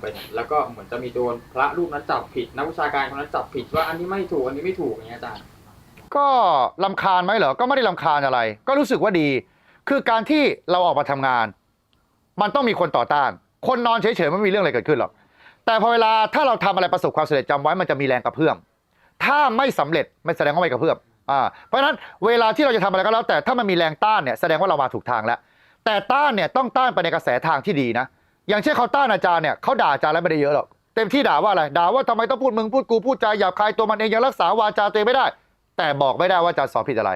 ไปเนี่ยแล้วก็เหมือนจะมีโดนพระรูปนั้นจับผิดนักวิชาการคนนั้นจับผิดว่าอันนี้ไม่ถูกอันนี้ไม่ถูกอย่างเงี้ยอาจารย์ก็ลำคาญไหมเหรอ ก็ไม่ได้ลำคาญอะไร ก็รู้สึกว่าดี คือการที่เราออกมาทำงาน มันต้องมีคนต่อต้าน คนนอนเฉยๆไม่มีเรื่องอะไรเกิดขึ้นหรอก แต่พอเวลาถ้าเราทำอะไรประสบความสำเร็จจำไว้มันจะมีแรงกระเพื่อม ถ้าไม่สำเร็จไม่แสดงว่าไม่กระเพื่อมอ่า เพราะฉะนั้นเวลาที่เราจะทำอะไรก็แล้วแต่ถ้ามันมีแรงต้านเนี่ยแสดงว่าเรามาถูกทางแล้ว แต่ต้านเนี่ยต้องต้านไปในกระแสทางที่ดีนะ อย่างเช่นเขาต้านอาจารย์เนี่ยเขาด่าอาจารย์แล้วไม่ได้เยอะหรอกเต็มที่ด่าว่าอะไรด่าว่าทำไมต้องพูดมึงพูดกูพูดจาหยาบคายตัวมันเองยังรักษาวาจาตัวเองไม่ได้ แต่บอกไม่ได้ว่าอาจารย์สอนผิดอะไร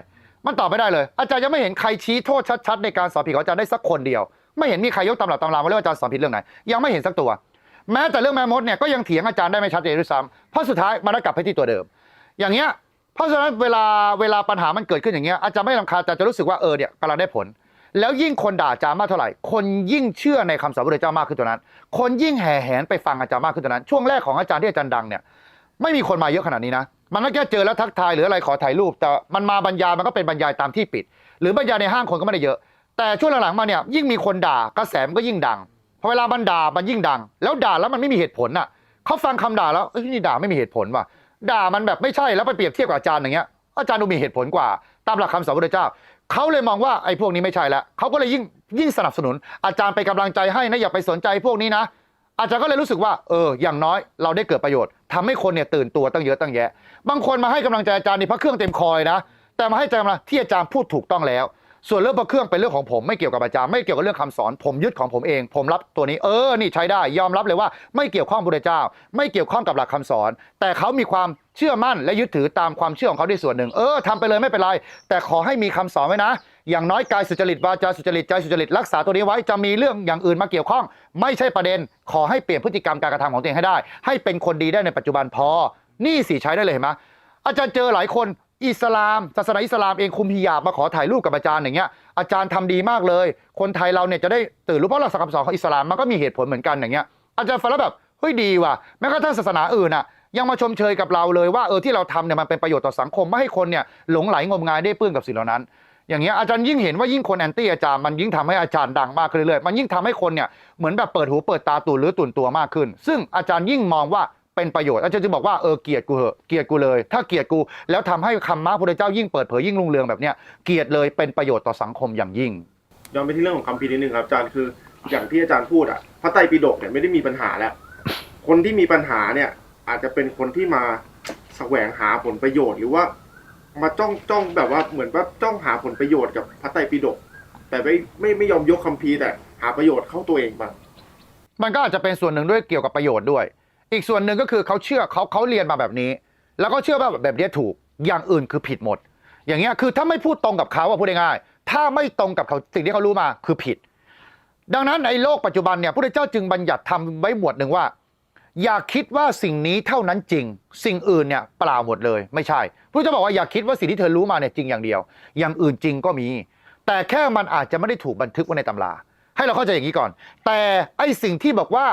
มันตอบไม่ได้เลย อาจารย์ยังไม่เห็นใครชี้โทษชัดๆในการสอนผิดของอาจารย์ได้สักคนเดียว ไม่เห็นมีใครยกตำรับตำรามาเรื่องอาจารย์สอนผิดเรื่องไหนยังไม่เห็นสักตัว แม้แต่เรื่องแม่มดเนี่ยก็ยังเถียงอาจารย์ได้ไม่ชัดเจนด้วยซ้ำเพราะสุดท้ายมันกลับไปที่ตัวเดิม อย่างเงี้ยเพราะฉะนั้นเวลาเวลาปัญหามันเกิดขึ้นอย่างเงี้ยอาจารย์ไม่รำคาญแต่จะรู้สึกว่าเออเนี่ยกำลังได้ผล แล้วยิ่งคนด่าอาจารย์มากเท่าไหร่ คนยิ่งเชื่อในคำสอนพระเจ้ามากขึ้นตัวนั้น คนยิ่งแห่แหนไปฟังอาจารย์มากขึ้นตัวนั้น ช่วงแรกของอาจารย์ที่อาจารย์ดังเนี่ยไม่มีคนมาเยอะขนาดนี้นะ มันก็แค่เจอแล้วทักทายหรืออะไรขอถ่ายรูป แต่มันมาบรรยายมันก็เป็นบรรยายตามที่ปิด หรือบรรยายในห้างคนก็ไม่ได้เยอะ แต่ช่วงหลังๆมาเนี่ยยิ่งมีคนด่ากระแสมันก็ยิ่งดังพอเวลามันด่ามันยิ่งดัง แล้วด่าแล้วมันไม่มีเหตุผลน่ะเขาฟังคำด่าแล้วเอ้ยนี่ด่าไม่มีเหตุผลว่ะด่ามันแบบไม่ใช่แล้วไปเปรียบเทียบกับอาจารย์อย่างเงี้ย อาจารย์ดูมีเหตุผลกว่า ตามหลักคำสอนพระเจ้า เขาเลยมองว่าไอ้พวกนี้ไม่ใช่แล้วเขาก็เลยยิ่งยิ่งสนับสนุน อาจารย์ไปนกำลังใจให้นะอย่าไปสนใจพวกนี้นะ อาจารย์ก็เลยรู้สึกว่าเอออย่างน้อยเราได้เกิดประโยชน์ทำให้คนเนี่ยตื่นตัวตั้งเยอะตั้งแยะ บางคนมาให้กำลังใจอาจารย์นี่พระเครื่องเต็มคอยนะ แต่มาให้ใจมาที่อาจารย์พูดถูกต้องแล้ว ส่วนเรื่องพระเครื่องเป็นเรื่องของผมไม่เกี่ยวกับอาจารย์ไม่เกี่ยวกับเรื่องคำสอน ผมยึดของผมเอง ผมรับตัวนี้เออนี่ใช้ได้ยอมรับเลยว่า ไม่เกี่ยวข้องบพระพุทธเจ้า ไม่เกี่ยวข้องกับหลักคำสอน แต่เขามีความเชื่อมั่นและยึดถือตามความเชื่อของเขาด้วยส่วนหนึ่ง เออทำไปเลยไม่เป็นไร แต่ขอให้มีคำสอนไว้นะ อย่างน้อยกายสุจริตวาจาสุจริตใจสุจริตรักษาตัวนี้ไว้จะมีเรื่องอย่างอื่นมาเกี่ยวข้อง ไม่ใช่ประเด็น ขอให้เปลี่ยนพฤติกรรมการกระทำของตัวเองให้ได้ ให้เป็นคนดีได้ในปัจจุบันพอ นี่สิใช้ได้เลยเห็นไหมอาจารย์เจอหลายคน อิสลามศาสนาอิสลามเองคุมฮิญาบมาขอถ่ายรูปกับอาจารย์อย่างเงี้ยอาจารย์ทำดีมากเลย คนไทยเราเนี่ยจะได้ตื่นรู้เพราะหลักคำสอนของอิสลามมันก็มีเหตุผลเหมือนกันอย่างเงี้ยอาจารย์ฟังแล้วแบบเฮ้ยดีว่ะแม้กระทั่งศาสนาอื่นอะยังมาชมเชยกับเราเลยว่าเออที่เราทำเนี่ยมันเป็นประโยชน์ต่อสังคมไม่ให้คนเนี่ยหลงไหลงมงายได้ปื้มกับสิ่งเหล่านั้น อย่างเงี้ยอาจารย์ยิ่งเห็นว่ายิ่งคนแอนตี้อาจารย์มันยิ่งทำให้อาจารย์ดังมากขึ้นเรื่อยๆมันยิ่งทำให้คนเนี่ยเหมือนแบบเปิดหูเปิดตาตื่นหรือตื่นตัวมากขึ้น ซึ่งอาจารย์ยิ่งมองว่า เป็นประโยชน์อาจารย์จึงบอกว่าเออเกลียดกูเหอะเกลียดกูเลย ถ้าเกลียดกู แล้วทำให้คำม้าพุทธเจ้ายิ่งเปิดเผยยิ่งรุ่งเรืองแบบเนี้ยเกลียดเลยเป็นประโยชน์ต่อสังคมอย่างยิ่งย้อนไปที่เรื่องของคำพีร์นิดนึงครับอาจารย์คืออย่างที่อาจารย์พูดอะพระไตรปิฎกเนี่ยไม่ได้มีปัญหาแล้ว คนที่มีปัญหาเนี่ย อาจจะเป็นคนที่มาแสวงหาผลประโยชน์หรือว่า มาจ้องจ้องแบบว่าเหมือนว่าจ้องหาผลประโยชน์กับพระไตรปิฎกแต่ไม่ไม่ไม่ยอมยกคำพีร์แต่หาประโยชน์เข้าตัวเองบ้างมันก็อาจจะเป็นส่วนหนึ่งด้วยเกี่ยวกับประโยชน์ด้วย อีกส่วนหนึ่งก็คือเขาเชื่อเขาเขาเรียนมาแบบนี้ แล้วก็เชื่อว่าแบบนี้ถูกอย่างอื่นคือผิดหมด อย่างเงี้ยคือถ้าไม่พูดตรงกับเขาอะพูดง่ายๆถ้าไม่ตรงกับเขาสิ่งที่เขารู้มาคือผิด ดังนั้นในโลกปัจจุบันเนี่ยพระเจ้าจึงบัญญัติทำไว้หมวดหนึ่งว่า อย่าคิดว่าสิ่งนี้เท่านั้นจริง สิ่งอื่นเนี่ยเปล่าหมดเลย ไม่ใช่พระเจ้าบอกว่าอย่าคิดว่าสิ่งที่เธอรู้มาเนี่ยจริงอย่างเดียว อย่างอื่นจริงก็มี แต่แค่มันอาจจะไม่ได้ถูกบันทึกไว้ในตำราให้เราเข้าใจอย่างนี้ก่อน แต่ไอสิ่งที่บอกว่า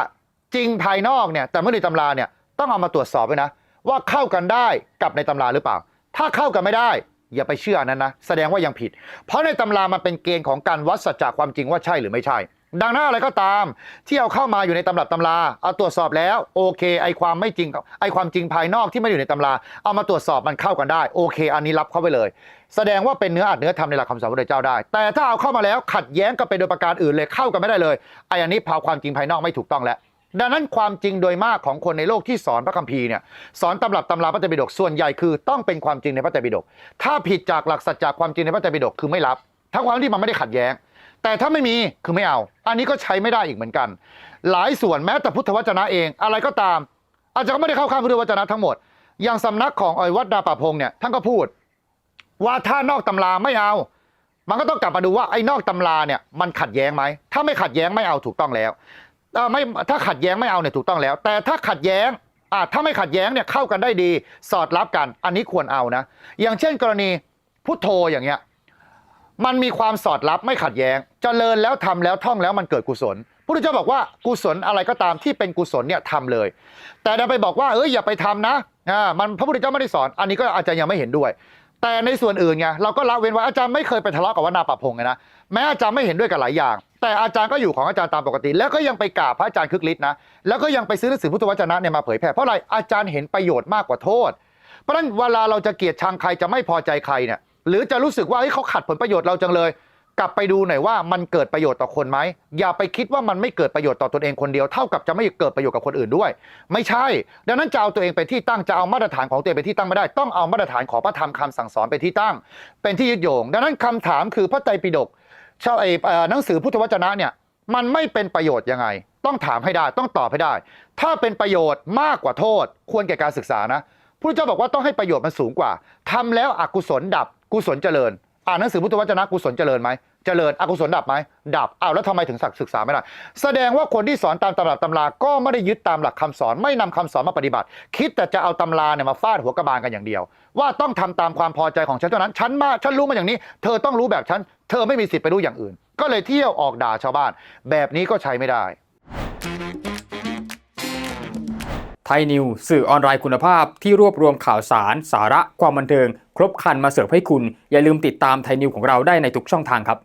จริงภายนอกเนี่ยแต่ไม่อในตำราเนี่ยต้องเอามาตรวจสอบไว้นะ ว่าเข้ากันได้กับในตำราหรือเปล่า ถ้าเข้ากันไม่ได้ อย่าไปเชื่อนั้นนะ แสดงว่ายังผิด เพราะในตำรามันเป็นเกณฑ์ของการวัดสัจจะความจริงว่าใช่หรือไม่ใช่ ดังนั้นอะไรก็ตาม ที่เอาเข้ามาอยู่ในตำรับตำราเอาตรวจสอบแล้วโอเค ไอความไม่จริงไอความจริงภายนอกที่ไม่อยู่ในตำรา เอามาตรวจสอบมันเข้ากันได้โอเค อันนี้รับเข้าไปเลย แสดงว่าเป็นเนื้ออัดเนื้อทำในหลักคำสอนพระพุทธเจ้าได้ แต่ถ้าเอาเข้ามาแล้วขัดแย้งกับเป็นโดยประการอื่นเลยเข้ากันไม่ได้เลยไออันนี้พาความจริงภายนอกไม่ถูกต้องแล้ว ดังนั้นความจริงโดยมากของคนในโลกที่สอนพระคัมภีร์เนี่ยสอนตำรับตำราพระไตรปิฎกส่วนใหญ่คือต้องเป็นความจริงในพระไตรปิฎกถ้าผิดจากหลักสัจจความจริงในพระไตรปิฎกคือไม่รับ ทั้งความที่มันไม่ได้ขัดแย้ง แต่ถ้าไม่มีคือไม่เอา อันนี้ก็ใช้ไม่ได้อีกเหมือนกัน หลายส่วนแม้แต่พุทธวจนะเองอะไรก็ตาม อาจจะก็ไม่ได้เข้าข้างพุทธวจนะทั้งหมด อย่างสำนักของออยวัดดาป่าพงเนี่ยท่านก็พูด ว่าถ้านอกตำราไม่เอา มันก็ต้องกลับมาดูว่าไอ้นอกตำราเนี่ยมันขัดแย้งไหมถ้าไม่ขัดแย้งไม่เอาถูกต้องแล้ว เอ่อไม่ถ้าขัดแย้งไม่เอาเนี่ยถูกต้องแล้ว แต่ถ้าขัดแย้งอ่าถ้าไม่ขัดแย้งเนี่ยเข้ากันได้ดี สอดรับกัน อันนี้ควรเอานะ อย่างเช่นกรณีพุทโธอย่างเงี้ยมันมีความสอดรับไม่ขัดแย้งเจริญแล้วทำแล้วท่องแล้วมันเกิดกุศลพระพุทธเจ้าบอกว่ากุศลอะไรก็ตามที่เป็นกุศลเนี่ยทำเลย แต่เราไปบอกว่าเอ้ยอย่าไปทำนะอ่ามันพระพุทธเจ้าไม่ได้สอน อันนี้ก็อาจจะยังไม่เห็นด้วย แต่ในส่วนอื่นไงเราก็ละเว้นไว้อาจารย์ไม่เคยไปทะเลาะกับวัดนาป่าพงไงนะแม้อาจารย์ไม่เห็นด้วยกับหลายอย่าง แต่อาจารย์ก็อยู่ของอาจารย์ตามปกติ แล้วก็ยังไปกราบพระอาจารย์คึกฤทธิ์นะแล้วก็ยังไปซื้อหนังสือพุทธวจนะเนี่ยมาเผยแผ่เพราะอะไรอาจารย์เห็นประโยชน์มากกว่าโทษ เพราะฉะนั้นเวลาเราจะเกลียดชังใครจะไม่พอใจใครเนี่ยหรือจะรู้สึกว่าเฮ้ยเขาขัดผลประโยชน์เราจังเลย กลับไปดูหน่อยว่ามันเกิดประโยชน์ต่อคนไหมอย่าไปคิดว่ามันไม่เกิดประโยชน์ต่อตนเองคนเดียวเท่ากับจะไม่เกิดประโยชน์กับคนอื่นด้วย ไม่ใช่ ดังนั้นจะเอาตัวเองเป็นที่ตั้งจะเอามาตรฐานของตัวเองเป็นที่ตั้งไม่ได้ ต้องเอามาตรฐานของพระธรรมคำสั่งสอนเป็นที่ตั้ง เป็นที่ยึดโยง ดังนั้นคำถามคือพระไตรปิฎก ชาวไอ้หนังสือพุทธวจนะเนี่ยมันไม่เป็นประโยชน์ยังไง ต้องถามให้ได้ต้องตอบให้ได้ ถ้าเป็นประโยชน์มากกว่าโทษ ควรแก่การศึกษานะพระเจ้าบอกว่าต้องให้ประโยชน์มันสูงกว่าทำแล้วอกุศลดับกุศลเจริญ อ่านหนังสือพุทธวจนะกุศลเจริญไหม เจริญอกุศลดับไหมดับอ้าวแล้วทำไมถึงศึกษาไม่ได้แสดงว่าคนที่สอนตามตำรับตำราก็ไม่ได้ยึดตามหลักคำสอนไม่นำคำสอนมาปฏิบัติ คิดแต่จะเอาตำราเนี่ยมาฟาดหัวกระบาลกันอย่างเดียว ว่าต้องทำตามความพอใจของฉันเท่านั้นฉันมาฉันรู้มาอย่างนี้ เธอต้องรู้แบบฉันเธอไม่มีสิทธิ์ไปรู้อย่างอื่น ก็เลยเที่ยวออกด่าชาวบ้าน แบบนี้ก็ใช้ไม่ได้ไทยนิวสื่อออนไลน์คุณภาพที่รวบรวมข่าวสาร สาระความบันเทิง ครบครันมาเสิร์ฟให้คุณ อย่าลืมติดตามไทยนิวของเราได้ในทุกช่องทางครับ